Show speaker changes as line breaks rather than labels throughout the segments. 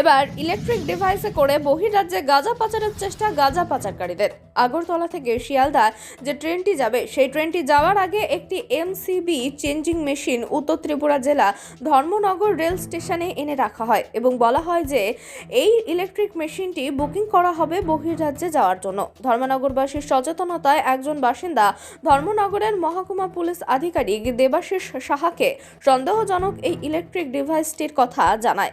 এবার ইলেকট্রিক ডিভাইসে করে বহিরাজ্যে গাঁজা পাচারের চেষ্টা গাঁজা পাচারকারীদের। আগরতলা থেকে শিয়ালদা যে ট্রেনটি যাবে, সেই ট্রেনটি যাওয়ার আগে একটি এমসিবি চেঞ্জিং মেশিন উত্তর ত্রিপুরা জেলা ধর্মনগর রেল স্টেশনে এনে রাখা হয় এবং বলা হয় যে, এই ইলেকট্রিক মেশিনটি বুকিং করা হবে বহির্রাজ্যে যাওয়ার জন্য। ধর্মনগরবাসীর সচেতনতায় একজন বাসিন্দা ধর্মনগরের মহকুমা পুলিশ আধিকারিক দেবাশিস সাহাকে সন্দেহজনক এই ইলেকট্রিক ডিভাইসটির কথা জানায়।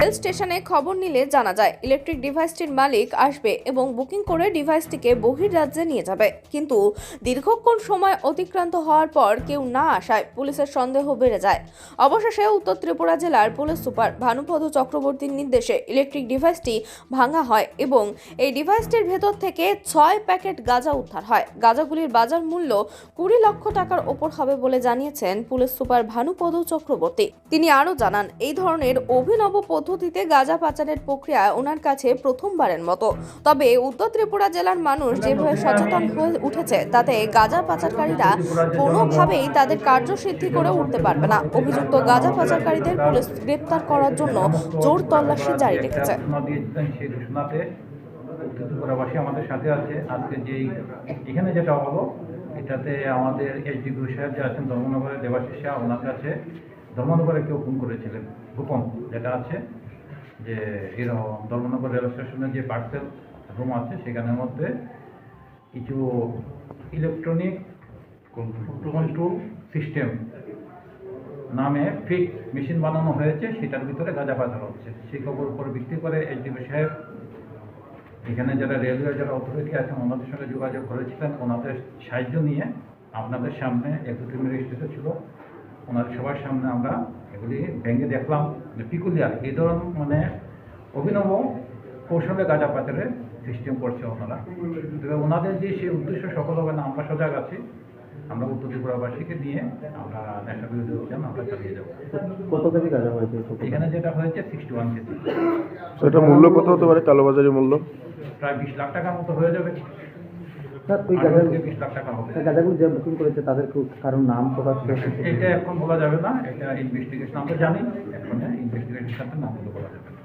রেল স্টেশনে খবর নিলে জানা যায়, ইলেকট্রিক ডিভাইসটির মালিক আসবে এবং বুকিং করে ডিভাইসটিকে বহির্রাজ্যে নিয়ে যাবে। কিন্তু দীর্ঘক্ষণ সময় অতিক্রান্ত হওয়ার পর কেউ না আসায় পুলিশের সন্দেহ বেড়ে যায়। অবশেষে উত্তর ত্রিপুরা জেলার পুলিশ সুপার ভানুপদ চক্রবর্তীর নির্দেশে ইলেকট্রিক ডিভাইসটি ভাঙা হয় এবং এই ডিভাইসটির ভেতর থেকে ছয় প্যাকেট গাঁজা উদ্ধার হয়। গাঁজাগুলির বাজার মূল্য কুড়ি লক্ষ টাকার ওপর হবে বলে জানিয়েছেন পুলিশ সুপার ভানুপদ চক্রবর্তী। তিনি আরও জানান, এই ধরনের অভিনব পদ্ধতিতে গাঁজা পাচারের প্রক্রিয়া ওনার কাছে প্রথমবারের মতো। তবে উত্তর ত্রিপুরা জেলার মানুষ যেভাবে সচেতন হয়ে উঠেছে, তাতে গাঁজা পাচারকারীরা কোনোভাবেই তাদের কার্যসিদ্ধি করে উঠতে পারবে না। অভিযুক্ত গাঁজা পাচারকারীদের পুলিশ গ্রেপ্তার করার জন্য জোর তল্লাশি জারি রেখেছে।
আমাদের সাথে আছে। আজকে এখানে যেটা হলো, এটাতে আমাদের এইচডি গুরু সাহেব যে আছেন ধর্মনগরের ওনার কাছে ধর্মনগরে কেউ ফোন করেছিলেন? গোপন যেটা আছে যে এরকম ধর্মনগর রেল স্টেশনের যে পার্সেল রুম আছে, সেখানের মধ্যে কিছু ইলেকট্রনিক কন্ট্রোল সিস্টেম নামে ফিক মেশিন বানানো হয়েছে, সেটার ভিতরে গাঁজা পাচার হচ্ছে। সেই খবর উপর ভিত্তি করে এসডিপি সাহেব এখানে যারা রেলওয়ে, যারা অথরিটি আছেন, ওনাদের সঙ্গে যোগাযোগ করেছিলেন। ওনাদের সাহায্য নিয়ে আপনাদের সামনে একটু রেজিস্ট্রেশন ছিল। ওনাদের সবার সামনে আমরা এগুলি ভেঙে দেখলাম যে পিকুলিয়ার এই ধরনের মানে অভিনব কৌশলে গাঁজা পাচারের সিস্টেম করছে ওনারা। তবে ওনাদের যে সেই উদ্দেশ্য সফল হবে না আমরা সজাগ আছি। আমরা উত্তর ত্রিপুরাবাসীকে নিয়ে আমরা নেশা বিরোধী অভিযান আমরা চালিয়ে যাব।
কত কেজি গাঁজা হয়েছে
এখানে যেটা হয়েছে সিক্সটি ওয়ান কেজি।
তো এটা মূল্য কত হতে পারে? কালোবাজারি মূল্য?
প্রায় বিশ লাখ টাকার মতো হয়ে যাবে।
ওই গাঁজাগুলো যে বুকিং করেছে তাদের কারোর নাম প্রকাশ
এটা এখন বলা যাবে না এটা ইনভেস্টিগেশন আমরা জানি এখন ইনভেস্টিগেশন সাথে নামগুলো বলা যাবে না।